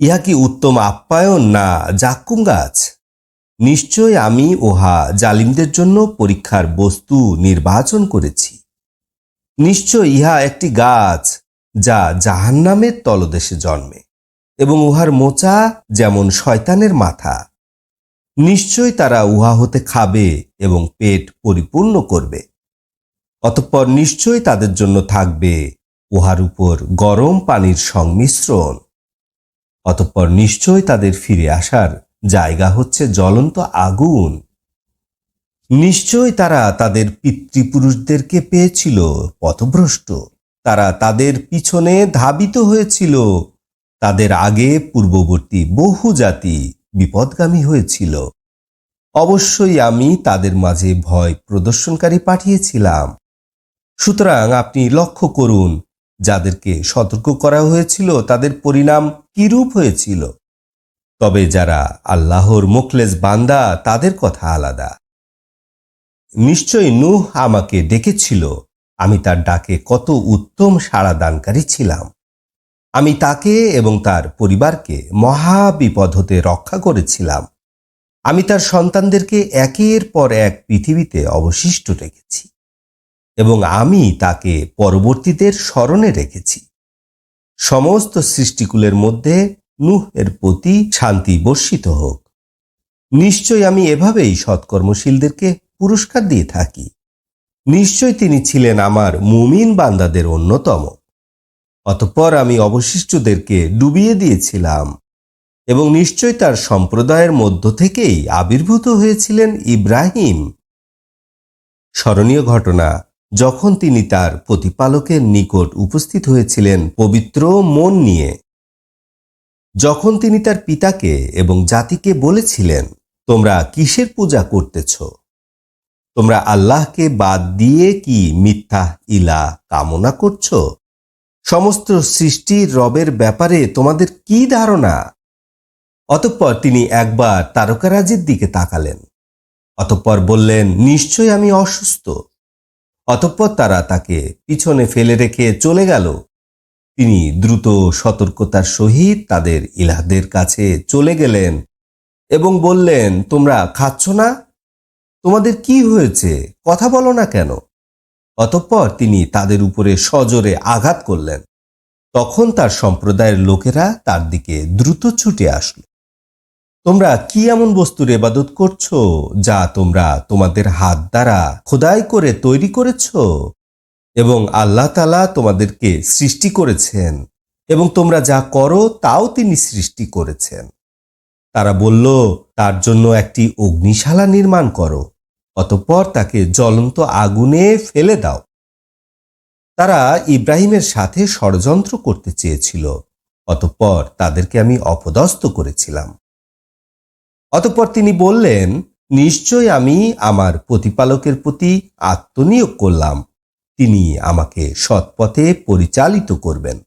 ইহা কি উত্তম আপ্যায়ন না জাক্কুম গাছ? নিশ্চয় আমি উহা জালিমদের জন্য পরীক্ষার বস্তু নির্বাচন করেছি। নিশ্চয় ইহা একটি গাছ যা জাহান্নামের তলদেশে জন্মে এবং উহার মোচা যেমন শয়তানের মাথা। নিশ্চয় তারা উহা হতে খাবে এবং পেট পরিপূর্ণ করবে। অতঃপর নিশ্চয় তাদের জন্য থাকবে উহার উপর গরম পানির সংমিশ্রণ। অতঃপর নিশ্চয় তাদের ফিরে আসার জায়গা হচ্ছে জ্বলন্ত আগুন। নিশ্চয় তারা তাদের পিতৃপুরুষদেরকে পেয়েছিল পথভ্রষ্ট। তারা তাদের পিছনে ধাবিত হয়েছিল। তাদের আগে পূর্ববর্তী বহু জাতি বিপদগামী হয়েছিল। অবশ্যই আমি তাদের মাঝে ভয় প্রদর্শনকারী পাঠিয়েছিলাম। সুতরাং আপনি লক্ষ্য করুন, যাদেরকে সতর্ক করা হয়েছিল তাদের পরিণাম কিরূপ হয়েছিল? তবে যারা আল্লাহর মুখলেস বান্দা, তাদের কথা আলাদা। নিশ্চয় নূহ আমাকে ডেকেছিল, আমি তার ডাকে কত উত্তম সাড়া দানকারী ছিলাম। আমি তাকে এবং তার পরিবারকে মহা বিপদ হতে রক্ষা করেছিলাম। আমি তার সন্তানদেরকে একের পর এক পৃথিবীতে অবশিষ্ট রেখেছি এবং আমি তাকে পরবর্তীদের স্মরণে রেখেছি। সমস্ত সৃষ্টিকুলের মধ্যে নুহ এর প্রতি শান্তি বর্ষিত হোক। নিশ্চয় আমি এভাবেই সৎকর্মশীলদেরকে পুরস্কার দিয়ে থাকি। নিশ্চয় তিনি ছিলেন আমার মুমিন বান্দাদের অন্যতম। অতঃপর আমি অবশিষ্টদেরকে ডুবিয়ে দিয়েছিলাম এবং নিশ্চয় তার সম্প্রদায়ের মধ্য থেকেই আবির্ভূত হয়েছিলেন ইব্রাহিম। স্মরণীয় ঘটনা যখন তিনি তার প্রতিপালকের নিকট উপস্থিত হয়েছিলেন পবিত্র মন নিয়ে, যখন তিনি তার পিতাকে এবং জাতিকে বলেছিলেন, তোমরা কিসের পূজা করতেছ? তোমরা আল্লাহকে বাদ দিয়ে কি মিথ্যা, ইলা, কামনা করছ? সমস্ত সৃষ্টির রবের ব্যাপারে তোমাদের কি ধারণা? অতঃপর তিনি একবার তারকারাজির দিকে তাকালেন। অতঃপর বললেন, নিশ্চয় আমি অসুস্থ। অতঃপর তারা তাকে পিছনে ফেলে রেখে চলে গেল। তিনি দ্রুত সতর্কতার সহিত তাদের ইলাহদের কাছে চলে গেলেন এবং বললেন, তোমরা খাচ্ছ না? তোমাদের কি হয়েছে? কথা বলো না কেন? অতঃপর তিনি তাদের উপরে সজোরে আঘাত করলেন। তখন তার সম্প্রদায়ের লোকেরা তার দিকে দ্রুত ছুটে আসলো। তোমরা কি এমন বস্তুর এবাদত করছ যা তোমরা তোমাদের হাত দ্বারা খোদাই করে তৈরি করেছ? এবং আল্লাহ তালা তোমাদেরকে সৃষ্টি করেছেন এবং তোমরা যা করো তাও তিনি সৃষ্টি করেছেন। তারা বলল, তার জন্য একটি অগ্নিশালা নির্মাণ করো, অতঃপর তাকে জ্বলন্ত আগুনে ফেলে দাও। তারা ইব্রাহিমের সাথে ষড়যন্ত্র করতে চেয়েছিল, অতঃপর তাদেরকে আমি অপদস্থ করেছিলাম। অতঃপর তিনি বললেন, নিশ্চয় আমি আমার প্রতিপালকের প্রতি আত্মনিয়োগ করলাম। তিনি আমাকে সৎপথে পরিচালিত করবেন।